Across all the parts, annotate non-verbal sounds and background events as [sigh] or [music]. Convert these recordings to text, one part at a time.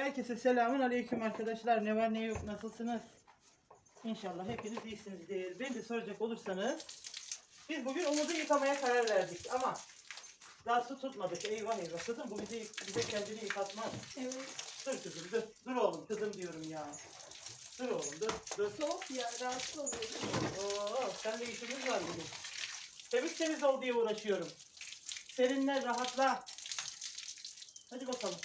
Herkese selamun aleyküm arkadaşlar. Ne var ne yok nasılsınız? İnşallah hepiniz iyisinizdir. Beni de soracak olursanız biz bugün Umut'u yıkamaya karar verdik ama daha su tutmadık. Eyvah eyvah. Kızım bu bizi, bize kendini yıkatmaz. Evet. Dur kızım dur. Dur oğlum kızım diyorum ya. Dur oğlum dur. Dur. Soğuk ya rahatsız oluyorum. Oo, sen de işimiz var bugün. Temiz temiz ol diye uğraşıyorum. Serinler rahatla. Hadi bakalım.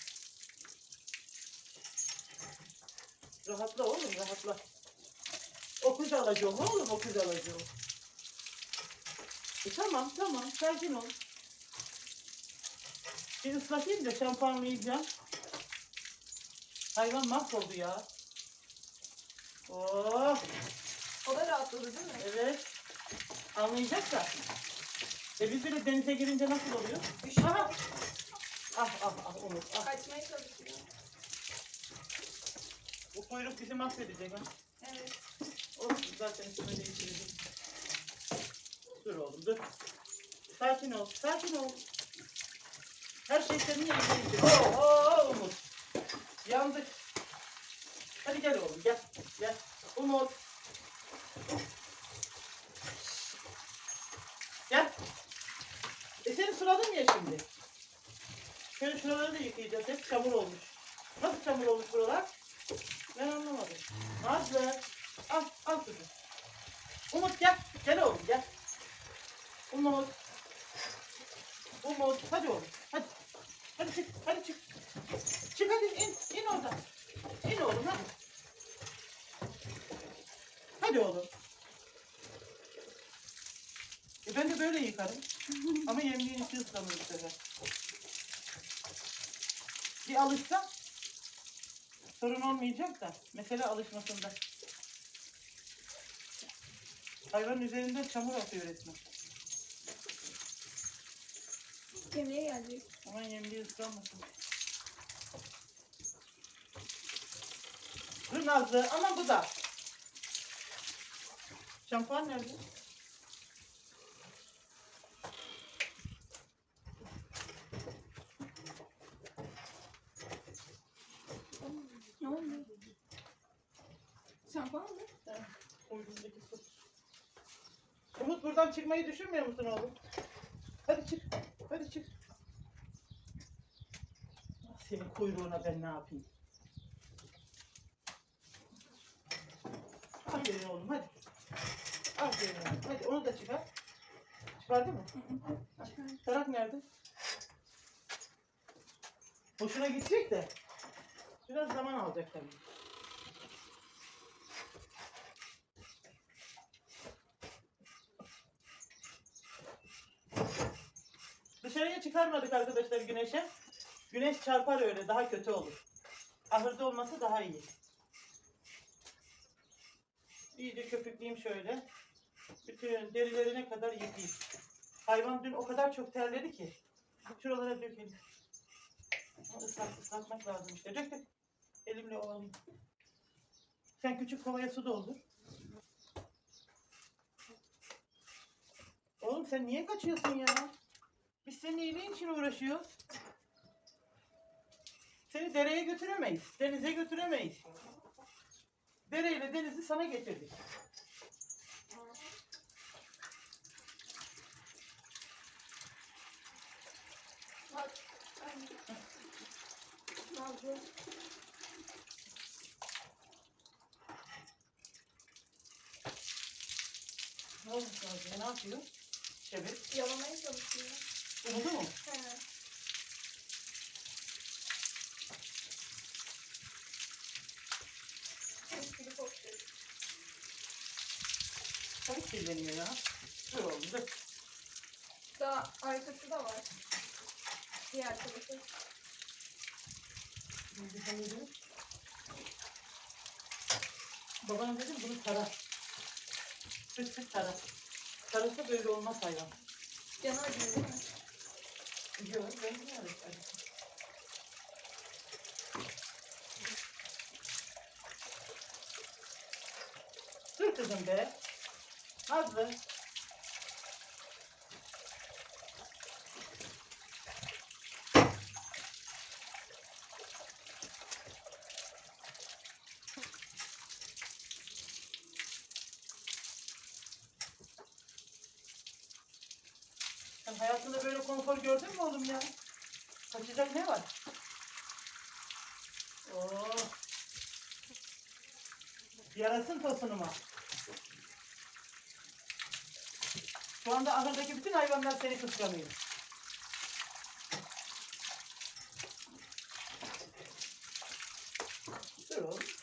Rahatla oğlum rahatla. Okul da alacağım oğlum okul da alacağım. E, tamam tamam sakin ol. Bir ıslatayım da şampuanlayacağım. Hayvan mahvoldu ya. Oh. O da rahatladı değil mi? Evet. Anlayacak da. E biz böyle denize girince nasıl oluyor? Aha. Ah ah ah Umut ah. Kaçmaya çalışıyor. Kuyruk bizi mahvedecek ha. Evet. Olsun zaten üstüne değiştirecek. Dur oğlum dur. Sakin ol sakin ol. Her şey senin elindeydi. Oo, oo Umut. Yandık. Hadi gel oğlum gel. Gel. Umut. Gel. E seni suladım ya şimdi. Şöyle şuraları da yıkayacağız. Hep çamur olmuş. Nasıl çamur olmuş buralar? Ben anlamadım. Nazlı. Al, al kızım. Umut gel. Gel oğlum gel. Umut. Umut. Hadi oğlum. Hadi. Hadi çık. Hadi çık. Çık hadi in. in oradan. İn oğlum hadi. Hadi oğlum. E ben de böyle yıkarım. Ama yemliğin içi ıslanır bu sefer. Bir alışsa sorun olmayacak da. Mesele alışmasında. Hayvanın üzerinden çamur atıyor resmen. Yemeğe gelecek. Aman yemliği ıslanmasın. Dur Nazlı. Aman bu da. Şampuan nerede? Ne oldu? Şampuan mı? Ha, Kuyruğundaki su. Umut buradan çıkmayı düşünmüyor musun oğlum? Hadi çık. Hadi çık. Senin kuyruğuna ben ne yapayım? Aferin oğlum hadi. Aferin oğlum. Hadi onu da çıkar. Çıkardı mı? Tarak nerede? Hoşuna gidecek de. Biraz zaman alacak tabii. Dışarıya çıkarmadık arkadaşlar güneşe. Güneş çarpar öyle daha kötü olur. Ahırda olması daha iyi. İyice köpükleyeyim şöyle. Bütün derilerine kadar yıkayayım. Hayvan dün o kadar çok terledi ki. Şuralara dökelim. Islat, ıslatmak lazım işte. Dök. Elimle ovalayayım. Sen küçük kovaya su doldur. Oğlum sen niye kaçıyorsun ya? Biz senin iyiliğin için uğraşıyoruz. Seni dereye götüremeyiz. Denize götüremeyiz. Dereyle denizi sana getirdik. Ne olmuş Nazlı? Ne yapıyor? Şebek. Yalamaya çalışıyor. Umudu mu? Gibi kokuyor. Çok kirleniyor ya. Dur oğlum dur. Daha arkası da var. Diğer tarafı. Babana dedim bunu tara. Sık sık tara. Tarasa böyle olmaz hayvan. Canı acıyor değil mi? Yok. Dur kızım be. Nazlı. Hayatında böyle konfor gördün mü oğlum ya? Kaçacak ne var? Oo. Yarasın tosunuma. Şu anda ahırdaki bütün hayvanlar seni kıskanıyor. Dur.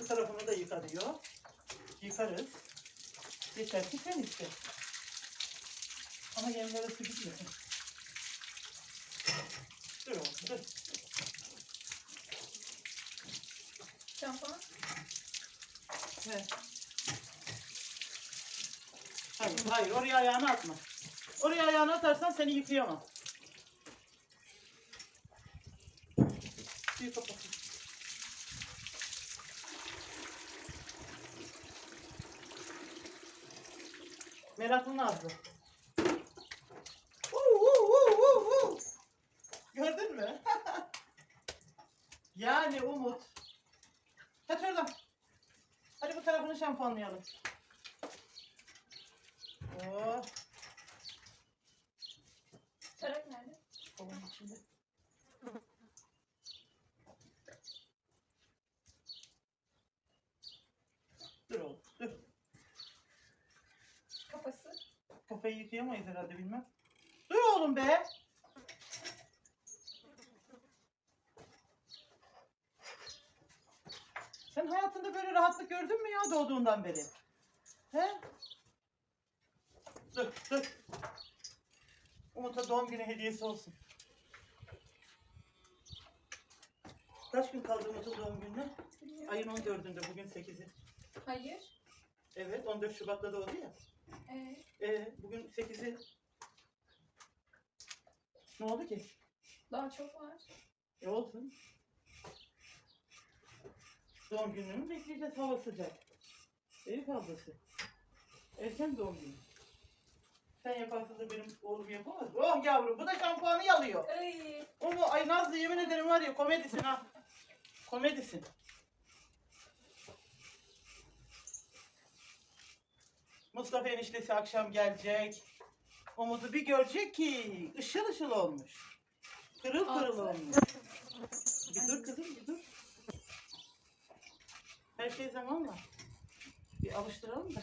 Bu tarafını da yıka diyor. Yıkarız. Yeter ki sen iste. Ama yemlere su gitmesin. Dur oğlum dur. Şampuan. Evet. Hayır, hayır oraya ayağını atma. Oraya ayağını atarsan seni yıkayamam. Suyu kapat. Meraklı Nazlı. Uu, uu, uu, uu. Gördün mü? [laughs] yani Umut. Kaç oradan. Hadi bu tarafını şampuanlayalım. Oh, Tarak nerede? kovanın içinde. Dur oğlum, dur. Kafası. Kafayı yıkayamayız herhalde bilmem. Dur oğlum be. Sen hayatında böyle rahatlık gördün doğduğundan beri? He? Dur, dur. Umut'a doğum günü hediyesi olsun. Kaç gün kaldı Umut'un doğum gününe? Ayın 14'ünde, bugün 8'i. Hayır. Evet, 14 Şubat'ta doğdu ya. Ee, Ee, bugün 8'i. Ne oldu ki? daha çok var. E olsun. Doğum gününü bekleyeceğiz hava sıcak. Ev fazlası. Erken doğum günü. Sen yaparsın da benim oğlum yapamaz. Oh yavrum bu da şampuanı yalıyor. Ay. O? Ay Nazlı yemin ederim var ya komedisin ha. Komedisin. Mustafa eniştesi akşam gelecek. Umut'u bir görecek ki ışıl ışıl olmuş. Kırıl kırıl Altı. olmuş. Bir dur kızım bir dur. Her şey zamanla. Bir alıştıralım da.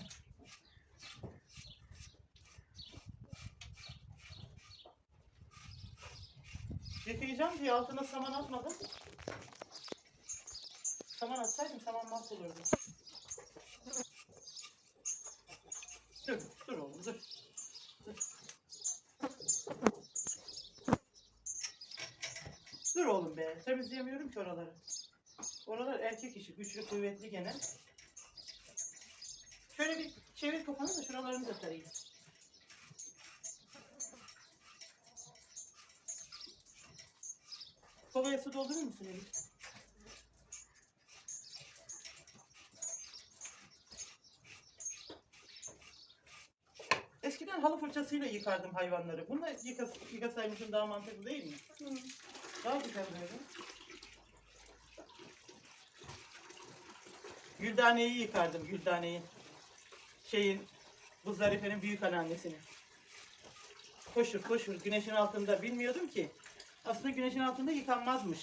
Yıkayacağım diye altına saman atmadım. Saman atsaydım saman mahvolurdu. Dur, dur oğlum dur. Dur. Dur oğlum be, temizleyemiyorum ki oraları. Oralar erkek işi, güçlü, kuvvetli gene. Şöyle bir çevir kafanı da şuralarını da sarayım. Kovaya su doldurur musun Elif? Eskiden halı fırçasıyla yıkardım hayvanları. Bununla yıkas, yıkasaymışım daha mantıklı değil mi? Hı. Daha güzel böyle. Güldane'yi yıkardım, Güldane'yi. Şeyin, bu Zarife'nin büyük anneannesini. Koşur koşur güneşin altında bilmiyordum ki. Aslında güneşin altında yıkanmazmış.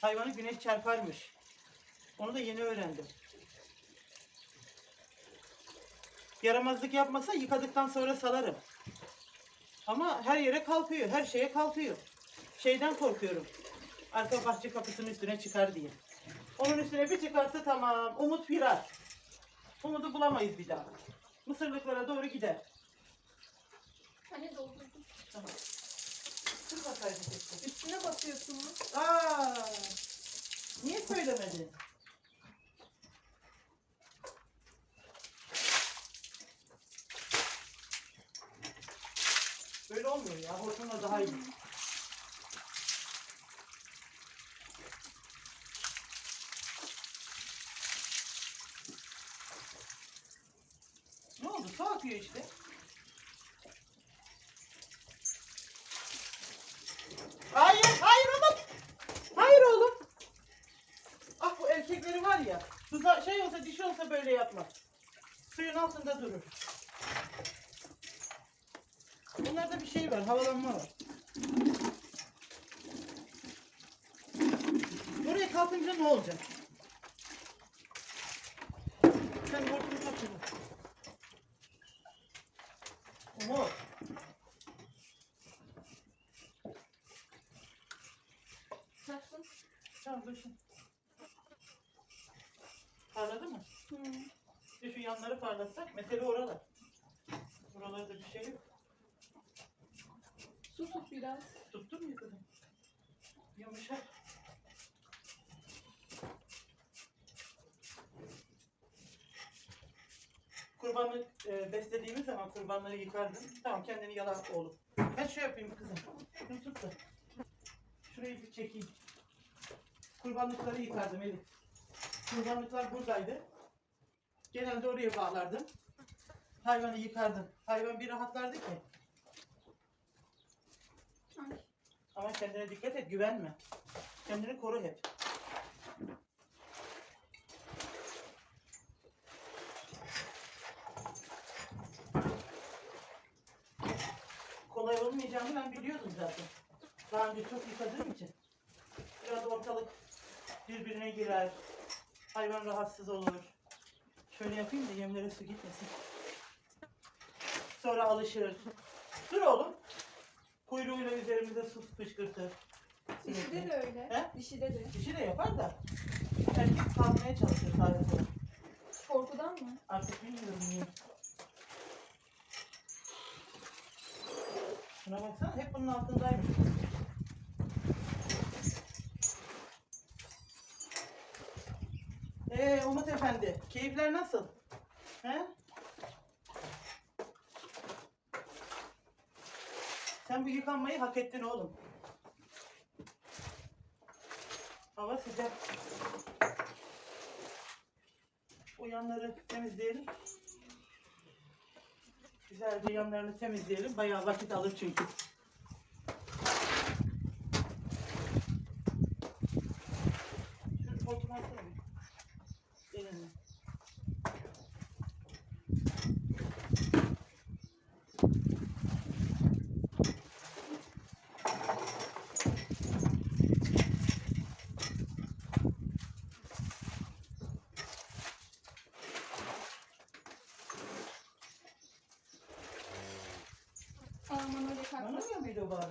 Hayvanı güneş çarparmış. Onu da yeni öğrendim. Yaramazlık yapmasa yıkadıktan sonra salarım. Ama her yere kalkıyor, her şeye kalkıyor. Şeyden korkuyorum. Arka bahçe kapısının üstüne çıkar diye. Onun üstüne bir çıkarsa tamam, Umut firar. Umut'u bulamayız bir daha. Mısırlıklara doğru gider. Hani doldurdum. Tamam. Dur bakayım. Üstüne basıyorsunuz. Aa, niye söylemedin? Böyle olmuyor ya. Hortumla daha iyi. Ne oldu? Su akıyor işte. Hayır, hayır oğlum. Hayır oğlum. Ah bu erkekleri var ya. Kıza şey olsa dişi olsa böyle yapmaz. Suyun altında durur. Bunlarda bir şey var, havalanma var. Buraya kalkınca ne olacak? Sen hortumu kaçırdın. Umut. Dur şimdi. Parladı mı? Hı. Bir şu yanları parlatsak mesele orada. Buralarda bir şey yok. Su tut biraz. Tuttun mu kızım? Yumuşak. Kurbanlık e, beslediğimiz zaman kurbanları yıkardım. Tamam kendini yala oğlum. Ben şey yapayım kızım. Şunu tut da. Şurayı bir çekeyim. Kurbanlıkları yıkardım Elif. Kurbanlıklar buradaydı. Genelde oraya bağlardım. Hayvanı yıkardım. Hayvan bir rahatlardı ki. Ama kendine dikkat et, güvenme. Kendini koru hep. Kolay olmayacağını ben biliyordum zaten. Daha önce çok yıkadığım için. Biraz ortalık birbirine girer. Hayvan rahatsız olur. Şöyle yapayım da yemlere su gitmesin. Sonra alışır. Dur oğlum. Kuyruğuyla üzerimize su fışkırtır. Dişide de öyle. He? Dişide de. Dişi de yapar da erkek kalmaya çalışır sadece. Korkudan mı? Artık bilmiyorum niye. Şuna baksana hep bunun altındaymış. Ee Umut Efendi, keyifler nasıl? He? Sen bu yıkanmayı hak ettin oğlum. Hava sıcak. O yanları temizleyelim. Güzelce yanlarını temizleyelim. Bayağı vakit alır çünkü. Şu hortumu alsana bir. Elinle. Anlamıyor muydu o bari?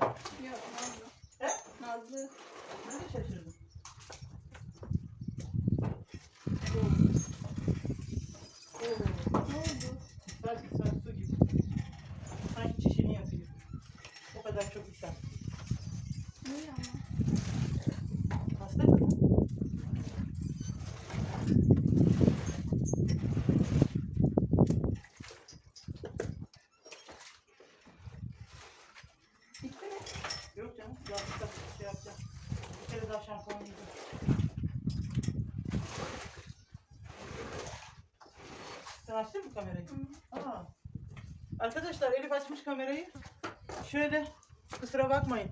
Yok Nazlı. He? Nazlı. Ben de şaşırdım. Oo. Oo. Ne oldu? İshal ishal su gibi. Sanki çişini yapıyor. O kadar çok ishal. Niye ama? Hasta kızım. Bitti mi? Yok canım. Biraz bir şey yapacağım. Bir kere daha şampuan yiyeceğim. Sen açtın mı kamerayı? Aa. Arkadaşlar Elif açmış kamerayı. Şöyle kusura bakmayın.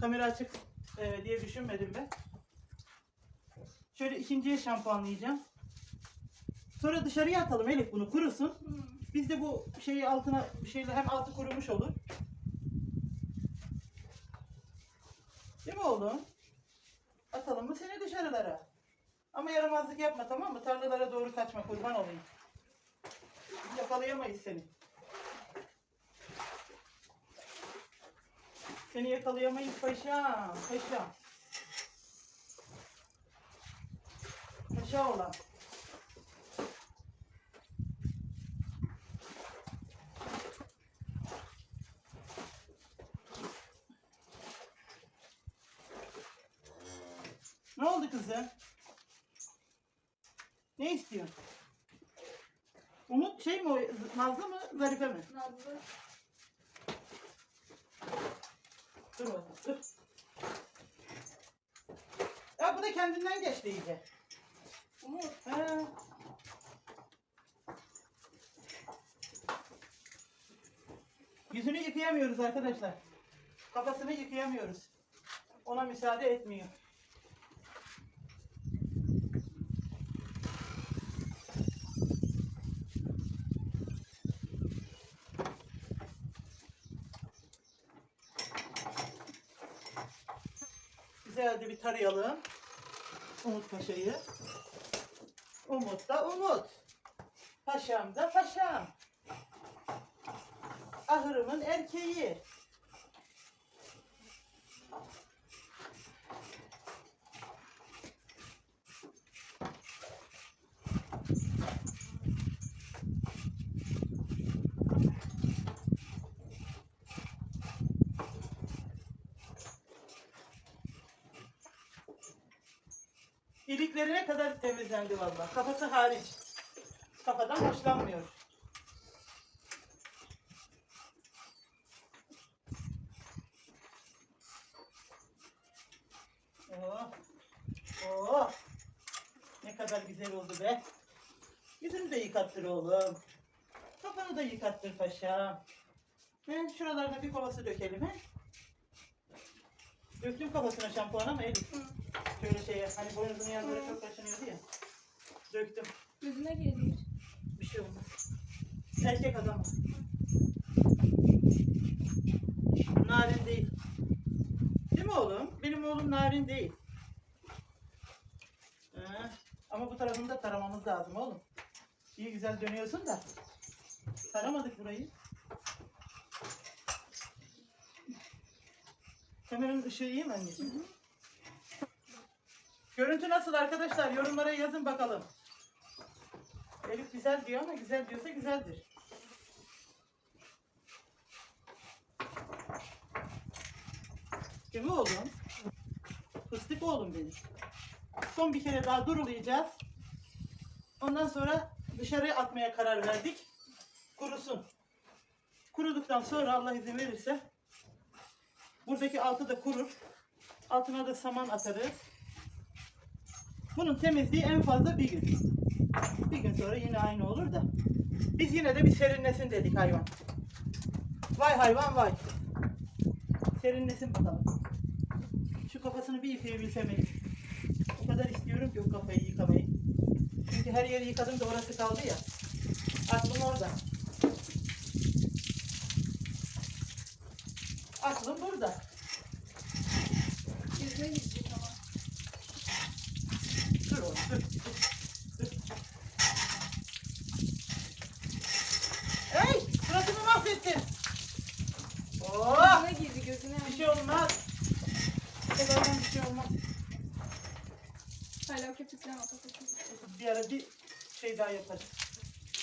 Kamera açık e, diye düşünmedim ben. Şöyle ikinciye şampuanlayacağım. Sonra dışarıya atalım Elif bunu kurusun. Biz de bu şeyi altına şeyle hem altı kurumuş olur. Değil mi oğlum? Atalım mı seni dışarılara? Ama yaramazlık yapma tamam mı? Tarlalara doğru kaçma kurban olayım. Yakalayamayız seni. Seni yakalayamayız paşam. Paşam. Paşa olan. Ne oldu kızım? Ne istiyorsun? Umut şey mi o? Nazlı mı? Zarife mi? Nazlı. Dur oğlum dur. Ya bu da kendinden geçti iyice. Umut. He. Yüzünü yıkayamıyoruz arkadaşlar. Kafasını yıkayamıyoruz. Ona müsaade etmiyor. güzelce bir tarayalım. Umut Paşa'yı. Umut da Umut. Paşam da paşam. Ahırımın erkeği. İliklerine kadar temizlendi vallahi. Kafası hariç. Kafadan hoşlanmıyor. Oh. Oh. Ne kadar güzel oldu be. Yüzünü de yıkattır oğlum. Kafanı da yıkattır paşam. He, şuralarda bir kovası dökelim he. Döktüm kafasına şampuan ama Elif. Hı. Şöyle şeye hani boynuzun yanları çok kaşınıyordu ya. Döktüm. Yüzüne gelir. Bir şey olmaz. Erkek adam o. Narin değil. Değil mi oğlum? Benim oğlum narin değil. Ha, ama bu tarafını da taramamız lazım oğlum. İyi güzel dönüyorsun da. Taramadık burayı. Kameranın ışığı iyi mi anneciğim? Görüntü nasıl arkadaşlar? Yorumlara yazın bakalım. Elif güzel diyor ama güzel diyorsa güzeldir. Değil mi oğlum? Fıstık oğlum benim. Son bir kere daha durulayacağız. Ondan sonra dışarıya atmaya karar verdik. Kurusun. Kuruduktan sonra Allah izin verirse buradaki altı da kurur. Altına da saman atarız. Bunun temizliği en fazla bir gün. Bir gün sonra yine aynı olur da. Biz yine de bir serinlesin dedik hayvan. Vay hayvan vay. Serinlesin bakalım. Şu kafasını bir yıkayabilsem. O kadar istiyorum ki o kafayı yıkamayı. Çünkü her yeri yıkadım da orası kaldı ya. Aklım orada. Aklım burada. Yüzüne gidecek ama. Dur oğlum dur. dur, dur. Hey! Suratımı mahvettin. Oh! Yüzüne girdi gözüne. Bir şey olmaz. Bu kadardan bir şey olmaz. Hala köpükleme kafası. Bir ara bir şey daha yaparız.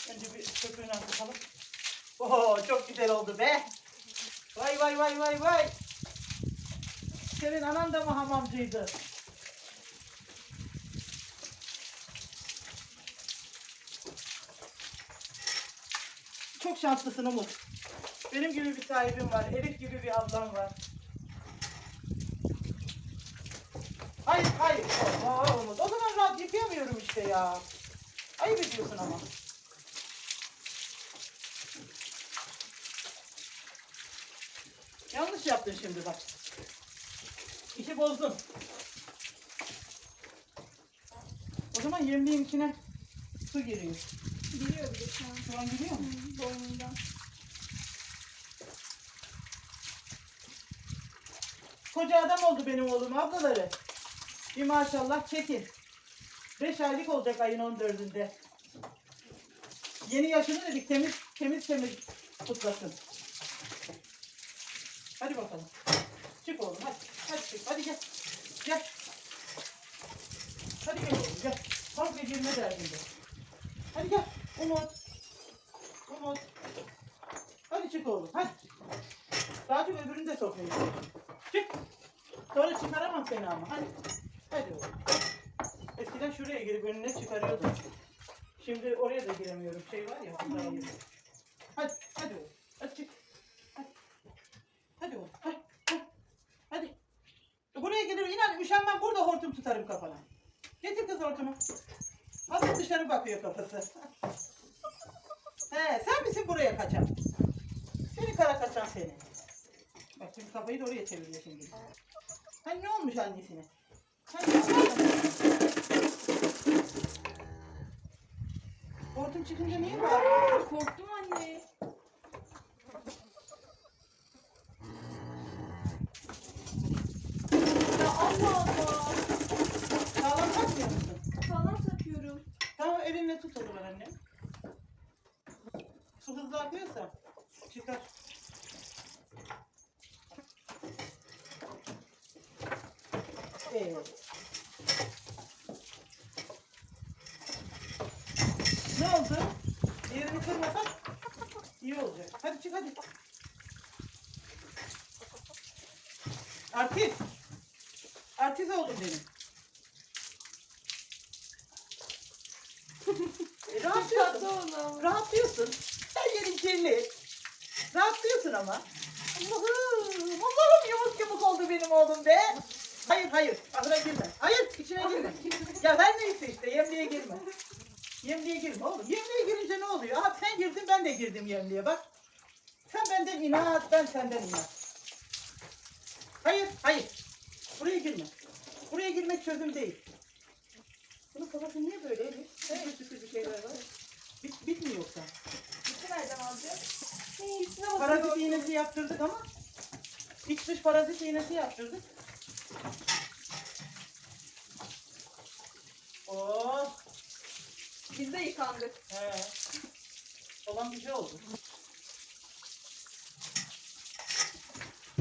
Önce bir köpüğünü atalım. Oo çok güzel oldu be. Vay vay vay vay vay. Senin anan da mı hamamcıydı? Çok şanslısın Umut. Benim gibi bir sahibim var. Elif gibi bir ablam var. Hayır hayır. Aa, Umut. O zaman rahat yıkayamıyorum işte ya. Ayıp ediyorsun ama. Yanlış yaptın şimdi bak. İşi bozdun. O zaman yemliğin içine su giriyor. Giriyor bir de şu an. Şu an giriyor mu? Hı, Boynundan. Koca adam oldu benim oğlum ablaları. Bir maşallah çekin. 5 aylık olacak ayın 14'ünde. Yeni yaşını dedik temiz temiz temiz kutlasın. Hadi bakalım. Çık oğlum hadi. Hadi çık. Hadi gel. Gel. Hadi gel oğlum gel. Komple girme derdinde. Hadi gel. Umut. Umut. Hadi çık oğlum hadi. Daha çok öbürünü de sokmayın. Çık. Sonra çıkaramam seni ama. Hadi. Hadi oğlum. Eskiden şuraya girip önüne çıkarıyordum. Şimdi oraya da giremiyorum. Şey var ya. giriyorum. Hadi. Hadi oğlum. Hadi çık. Hadi. Hadi oğlum. Hadi. Hadi. Hadi. Buraya gelir inan üşenmem burada hortum tutarım kafana. Getir kız hortumu. Hazır dışarı bakıyor kafası. He sen misin buraya kaçan? Seni kara kaçan seni. Bak şimdi kafayı da oraya çeviriyor şimdi. Hani ne olmuş annesine? Hortum çıkınca niye bağırıyorsun? Korktum anne. Ya Allah Allah. Sağlam takmıyor musun? Sağlam takıyorum. Tamam elinle tut onu ver anne. Su hızlı akıyorsa çıkar. Evet. Ne oldu? Yerini kırmasak iyi olacak. Hadi çık hadi. Artist. Artist oldum benim. [laughs] E, rahatlıyorsun. Rahatlıyorsun. Her yerin kirli. Rahatlıyorsun ama. Allah'ım. Allah'ım yamuk yamuk oldu benim oğlum be. Hayır hayır. Ahıra girme. Hayır içine girme. ya her neyse işte yemliğe girme. Yemliğe girme oğlum. Yemliğe girince ne oluyor? Aha sen girdin ben de girdim yemliğe bak. Sen benden inat ben senden inat. Hayır hayır. Buraya girme. Buraya girmek çözüm değil. Bunun kafası niye böyle Elif? Süpür bir şeyler var. Bit, bitmiyor yoksa. İçi nereden alacağız? Parazit iğnesi yaptırdık ama iç dış parazit iğnesi yaptırdık. Oh, Biz de yıkandık. he. Olan bir şey oldu.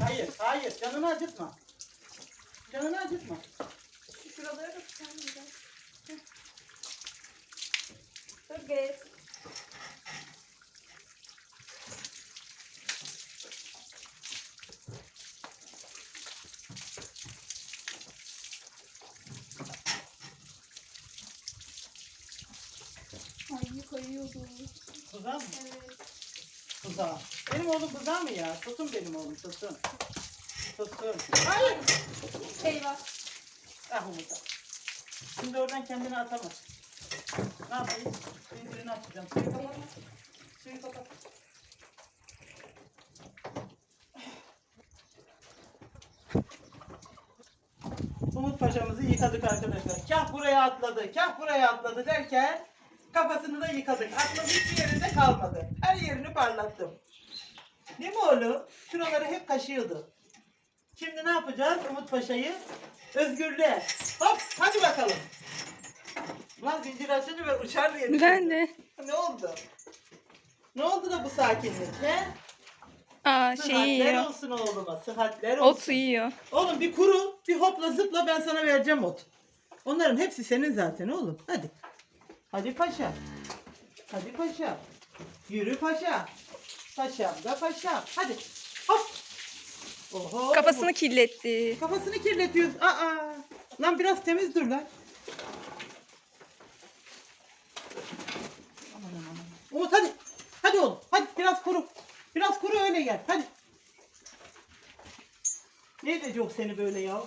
Hayır, hayır. Canını acıtma. Canını acıtma. Şu şuralara da tutalım biraz. Heh. Dur gez. Ay kayıyordu. Kızar mı? Evet. Kızar. Benim oğlum kızar mı ya? Tutun benim oğlum, tutun. Tutun. Hayır. Eyvah. Ah Umut'a. Şimdi oradan kendini atamaz. Ne yapayım? Zincirini açacağım. Suyu kapat. Suyu kapat. Umut Paşa'mızı yıkadık arkadaşlar. Kah buraya atladı, kah buraya atladı derken kafasını da yıkadık. Atladı hiçbir yerinde kalmadı. Her yerini parlattım. Değil mi oğlum? Şuraları hep kaşıyordu. Şimdi ne yapacağız Umut Paşa'yı? Özgürlüğe. Hop hadi bakalım. Lan zincir açınca ben uçar diye düşündüm. Ben de. Ne oldu? Ne oldu da bu sakinlik he? Aa şey Sıhhatler yiyor. olsun oğluma. Sıhhatler olsun. Ot yiyor. Oğlum bir kuru, bir hopla zıpla ben sana vereceğim ot. Onların hepsi senin zaten oğlum. Hadi. Hadi paşa. Hadi paşa. Yürü paşa. Paşam da paşam. Hadi. Hop. Oho. Kafasını kirletti. Kafasını kirletiyoruz. Aa. Lan biraz temiz dur lan. Aman aman aman. Umut hadi. Hadi oğlum. Hadi biraz kuru. Biraz kuru öyle gel. Hadi. Ne edecek seni böyle ya?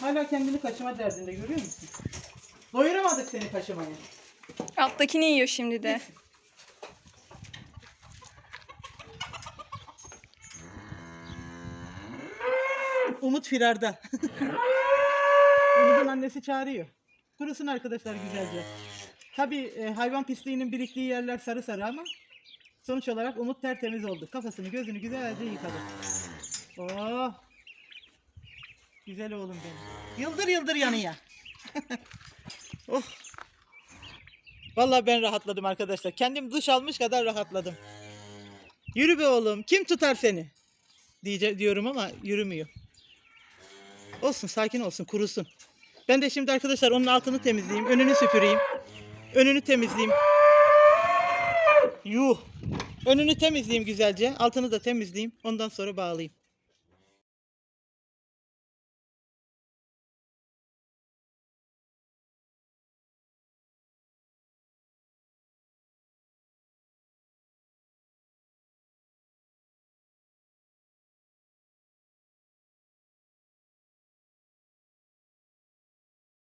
Hala kendini kaşıma derdinde görüyor musun? Doyuramadık seni kaşımaya. Alttakini yiyor şimdi de. Umut firarda. Umut'un annesi çağırıyor. Kurusun arkadaşlar güzelce. Tabii e, hayvan pisliğinin biriktiği yerler sarı sarı ama sonuç olarak Umut tertemiz oldu. Kafasını gözünü güzelce yıkadı. Oh. Güzel oğlum benim. Yıldır yıldır yanıyor. [laughs] oh. Vallahi ben rahatladım arkadaşlar. Kendim duş almış kadar rahatladım. Yürü be oğlum. Kim tutar seni? Diye diyorum ama yürümüyor. Olsun sakin olsun kurusun. Ben de şimdi arkadaşlar onun altını temizleyeyim. Önünü süpüreyim. Önünü temizleyeyim. Yuh. Önünü temizleyeyim güzelce. Altını da temizleyeyim. Ondan sonra bağlayayım.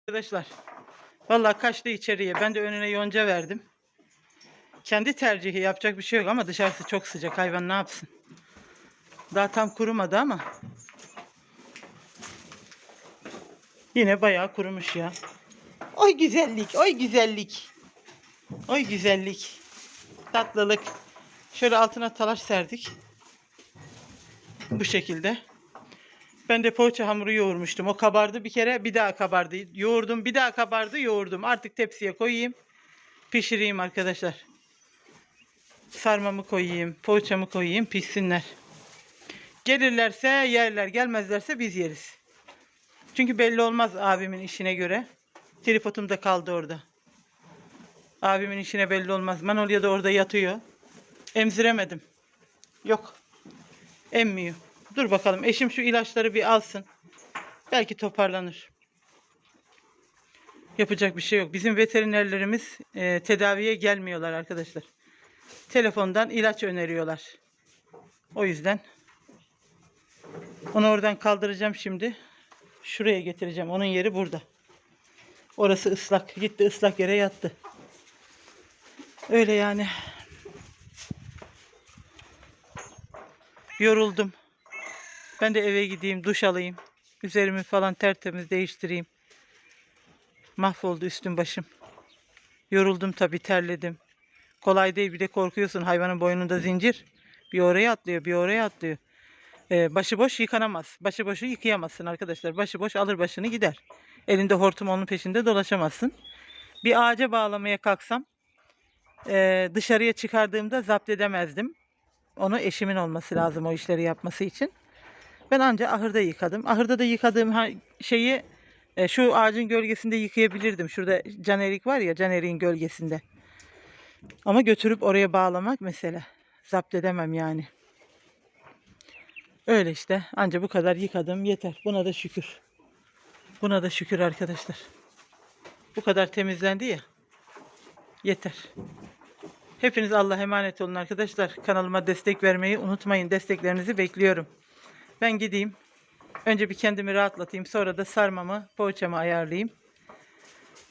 Arkadaşlar vallahi kaçtı içeriye. Ben de önüne yonca verdim. Kendi tercihi yapacak bir şey yok ama dışarısı çok sıcak. Hayvan ne yapsın? Daha tam kurumadı ama. Yine bayağı kurumuş ya. Oy güzellik, oy güzellik. Oy güzellik. Tatlılık. Şöyle altına talaş serdik. Bu şekilde. Ben de poğaça hamuru yoğurmuştum. O kabardı bir kere bir daha kabardı. Yoğurdum bir daha kabardı yoğurdum. Artık tepsiye koyayım. pişireyim arkadaşlar. Sarmamı koyayım, poğaçamı koyayım, pişsinler. Gelirlerse yerler, gelmezlerse biz yeriz. Çünkü belli olmaz abimin işine göre. Tripodum da kaldı orada. Abimin işine belli olmaz. Manolya da orada yatıyor. Emziremedim. Yok. Emmiyor. Dur bakalım. Eşim şu ilaçları bir alsın. Belki toparlanır. Yapacak bir şey yok. Bizim veterinerlerimiz e, tedaviye gelmiyorlar arkadaşlar. Telefondan ilaç öneriyorlar. O yüzden onu oradan kaldıracağım şimdi. Şuraya getireceğim. Onun yeri burada. Orası ıslak. Gitti ıslak yere yattı. Öyle yani. Yoruldum. Ben de eve gideyim, duş alayım. Üzerimi falan tertemiz değiştireyim. Mahvoldu üstüm başım. Yoruldum tabii, terledim. Kolay değil bir de korkuyorsun hayvanın boynunda zincir. Bir oraya atlıyor, bir oraya atlıyor. Ee, başıboş yıkanamaz. Başıboşu yıkayamazsın arkadaşlar. Başıboş alır başını gider. Elinde hortum onun peşinde dolaşamazsın. Bir ağaca bağlamaya kalksam e, dışarıya çıkardığımda zapt edemezdim. Onu eşimin olması lazım o işleri yapması için. Ben anca ahırda yıkadım. Ahırda da yıkadığım şeyi e, şu ağacın gölgesinde yıkayabilirdim. Şurada canerik var ya caneriğin gölgesinde. Ama götürüp oraya bağlamak mesele. Zapt edemem yani. Öyle işte. Anca bu kadar yıkadım yeter. Buna da şükür. Buna da şükür arkadaşlar. Bu kadar temizlendi ya. Yeter. Hepiniz Allah'a emanet olun arkadaşlar. Kanalıma destek vermeyi unutmayın. Desteklerinizi bekliyorum. Ben gideyim. Önce bir kendimi rahatlatayım. Sonra da sarmamı, poğaçamı ayarlayayım.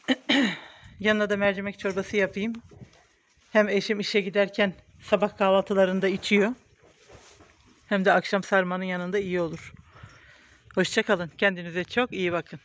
[clears throat] Yanına da mercimek çorbası yapayım. Hem eşim işe giderken sabah kahvaltılarında içiyor. Hem de akşam sarmanın yanında iyi olur. Hoşçakalın. Kendinize çok iyi bakın.